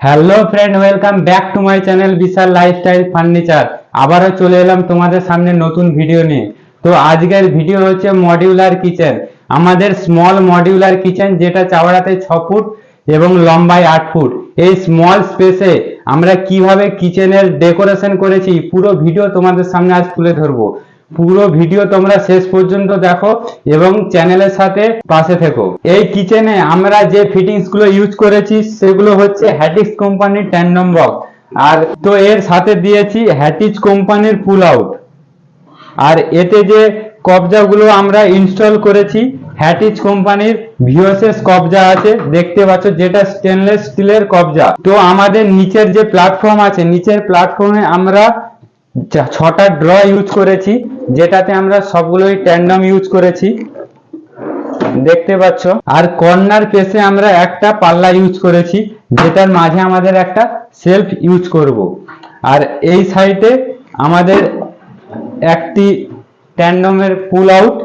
Hello friend welcome back to my channel Bishal lifestyle furniture আবারও চলে এলাম তোমাদের সামনে নতুন ভিডিও নিয়ে। তো আজকের ভিডিও হচ্ছে মডিউলার কিচেন আমাদের স্মল মডিউলার কিচেন যেটা চাওড়াতে ছ ফুট এবং লম্বায় আট ফুট। এই স্মল স্পেসে আমরা কীভাবে কিচেনের ডেকোরেশন করেছি, পুরো ভিডিও তোমাদের সামনে আজ তুলে ধরবো। পুরো ভিডিও তোমরা শেষ পর্যন্ত দেখো এবং চ্যানেলের সাথে পাশে থেকো। এই কিচেনে আমরা যে ফিটিংসগুলো ইউজ করেছি, সেগুলো হচ্ছে হ্যাটিক্স কোম্পানির ট্যান্ডম বক্স আর তো এর সাথে দিয়েছি হ্যাটিজ কোম্পানির পুল আউট আর এতে যে কবজাগুলো আমরা ইনস্টল করেছি হ্যাটিজ কোম্পানির ভিওসএস কবজা আছে, দেখতে পাচ্ছ যেটা স্টেনলেস স্টিলের কবজা। তো আমাদের নিচের যে প্ল্যাটফর্ম আছে, নিচের প্ল্যাটফর্মে আমরা ছটা ড্র ইউজ করেছি, যেটাতে আমরা সবগুলোই ট্যান্ডম ইউজ করেছি। দেখতে পাচ্ছ? আর কর্নার পেসে আমরা একটা পাল্লা ইউজ করেছি, যেটার মাঝে আমাদের একটা সেলফ ইউজ করব। আর এই সাইডে আমাদের একটি ট্যান্ডমের পুল আউট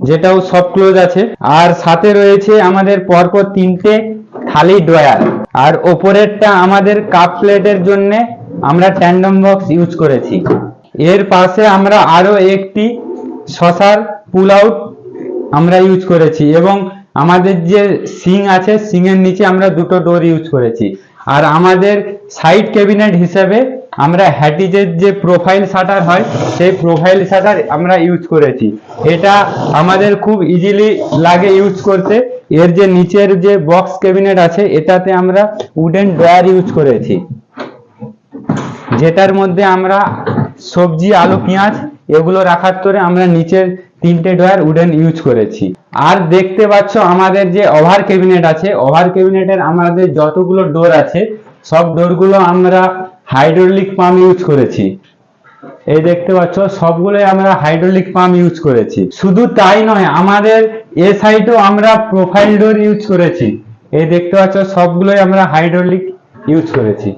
যেটাও সব ক্লোজ আছে। আর সাথে রয়েছে আমাদের পরপর তিনটে থালি ড্রয়ার আর ওপরেরটা আমাদের কাপ প্লেটের জন্য আমরা ট্যান্ডম বক্স ইউজ করেছি। এর পাশে আমরা আরও একটি শশার পুল আউট আমরা ইউজ করেছি এবং আমাদের যে সিং আছে সিং এর নিচে আমরা দুটো ডোর ইউজ করেছি। আর আমাদের সাইড ক্যাবিনেট হিসেবে আমরা হ্যাটিজের যে প্রোফাইল শাটার হয়, সেই প্রোফাইল শাটার আমরা ইউজ করেছি। এটা আমাদের খুব ইজিলি লাগে ইউজ করতে। এর যে নিচের যে বক্স ক্যাবিনেট আছে, এটাতে আমরা উডেন ড্রয়ার ইউজ করেছি। যেটার মধ্যে আমরা সবজি, আলু, পেঁয়াজ এগুলো রাখার তোরে আমরা নিচের তিনটে ড্রয়ার উডেন ইউজ করেছি। আর দেখতে পাচ্ছ আমাদের যে ওভার ক্যাবিনেট আছে ওভার ক্যাবিনেটের আমাদের যতগুলো ডোর আছে, সব ডোরগুলো আমরা হাইড্রোলিক পাম্প ইউজ করেছি। এই দেখতে পাচ্ছ, সবগুলোই আমরা হাইড্রোলিক পাম্প ইউজ করেছি। শুধু তাই নয়, আমাদের এ সাইডেও আমরা প্রোফাইল ডোর ইউজ করেছি। এই দেখতে পাচ্ছ, সবগুলোই আমরা হাইড্রোলিক ইউজ করেছি।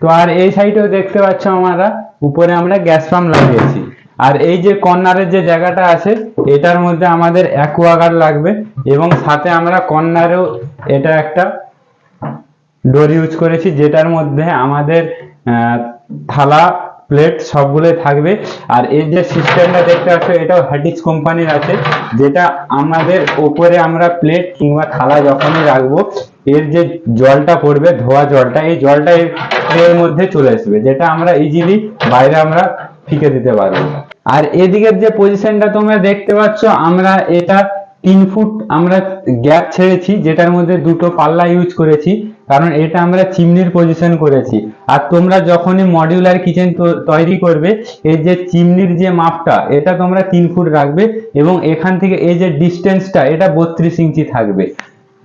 তো আর এই সাইডেও দেখতে পাচ্ছ আমরা, উপরে আমরা গ্যাস পাম্প লাগিয়েছি। আর এই যে কর্নারের যে জায়গাটা আছে, এটার মধ্যে আমাদের অ্যাকোয়াগার্ড লাগবে এবং সাথে আমরা কর্নারেও এটা একটা ডোর ইউজ করেছি, যেটার মধ্যে আমাদের থালা প্লেট সবগুলোই থাকবে। আর এর যে সিস্টেমটা দেখতে পাচ্ছ, এটাও হ্যাটিক্স কোম্পানির আছে, যেটা আমাদের উপরে আমরা প্লেট কিংবা থালা যখনই রাখব, এর যে জলটা পড়বে, ধোয়া জলটা, এই জলটা এর মধ্যে চলে আসবে, যেটা আমরা ইজিলি বাইরে আমরা ফিকে দিতে পারব। আর এদিকের যে পজিশনটা তোমরা দেখতে পাচ্ছ, আমরা এটা তিন ফুট আমরা গ্যাপ ছেড়েছি, যেটার মধ্যে দুটো পাল্লা ইউজ করেছি, কারণ এটা আমরা চিমনির পজিশন করেছি। আর তোমরা যখনই মডিউলার কিচেন তৈরি করবে, এই যে চিমনির যে মাপটা, এটা তোমরা তিন ফুট রাখবে এবং এখান থেকে এই যে ডিস্টেন্সটা এটা বত্রিশ ইঞ্চি থাকবে।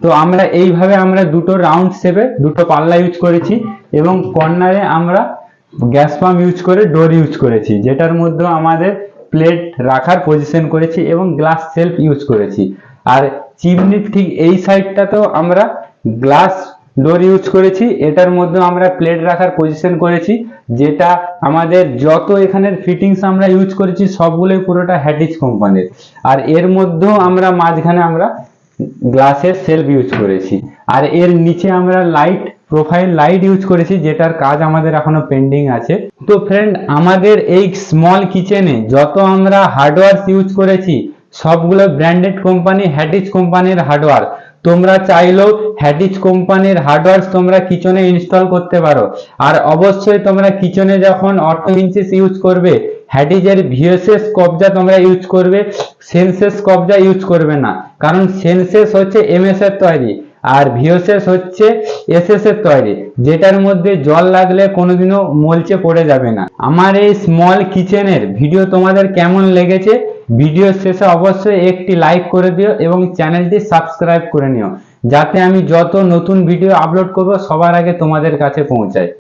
তো আমরা এইভাবে আমরা দুটো রাউন্ড শেপে দুটো পাল্লা ইউজ করেছি এবং কর্নারে আমরা গ্যাস পাম্প ইউজ করে ডোর ইউজ করেছি, যেটার মধ্যে আমাদের প্লেট রাখার পজিশন করেছি এবং গ্লাস সেলফ ইউজ করেছি। আর চিমনির ঠিক এই সাইডটাতেও আমরা গ্লাস ডোর ইউজ করেছি। এটার মধ্যে আমরা প্লেট রাখার পজিশন করেছি। যেটা আমাদের যত এখানের ফিটিংস আমরা ইউজ করেছি, সবগুলোই পুরোটা হ্যাটিজ কোম্পানির আর এর মধ্যেও আমরা মাঝখানে আমরা গ্লাসের সেলফ ইউজ করেছি। আর এর নিচে আমরা লাইট প্রোফাইল লাইট ইউজ করেছি, যেটার কাজ আমাদের এখনও পেন্ডিং আছে। তো ফ্রেন্ড আমাদের এই স্মল কিচেনে যত আমরা হার্ডওয়্যার ইউজ করেছি, সবগুলো ব্র্যান্ডেড কোম্পানি হ্যাটিজ কোম্পানির হার্ডওয়্যার তোমরা চাইলেও হ্যাটিজ কোম্পানির হার্ডওয়্যার তোমরা কিচেনে ইনস্টল করতে পারো। আর অবশ্যই তোমরা কিচেনে যখন অটো ইঞ্চিস ইউজ করবে হ্যাটিজের ভিএসএস কবজা তোমরা ইউজ করবে সেন্সেস কবজা ইউজ করবে না। কারণ সেন্সেস হচ্ছে এমএস এর তৈরি। আর ভিওসেস হচ্ছে এসএসের তৈরি, যেটার মধ্যে জল লাগলে কোনোদিনও মলচে পড়ে যাবে না। আমার এই স্মল কিচেনের ভিডিও তোমাদের কেমন লেগেছে ভিডিও শেষে অবশ্যই একটি লাইক করে দিও এবং চ্যানেলটি সাবস্ক্রাইব করে নিও, যাতে আমি যত নতুন ভিডিও আপলোড করব সবার আগে তোমাদের কাছে পৌঁছায়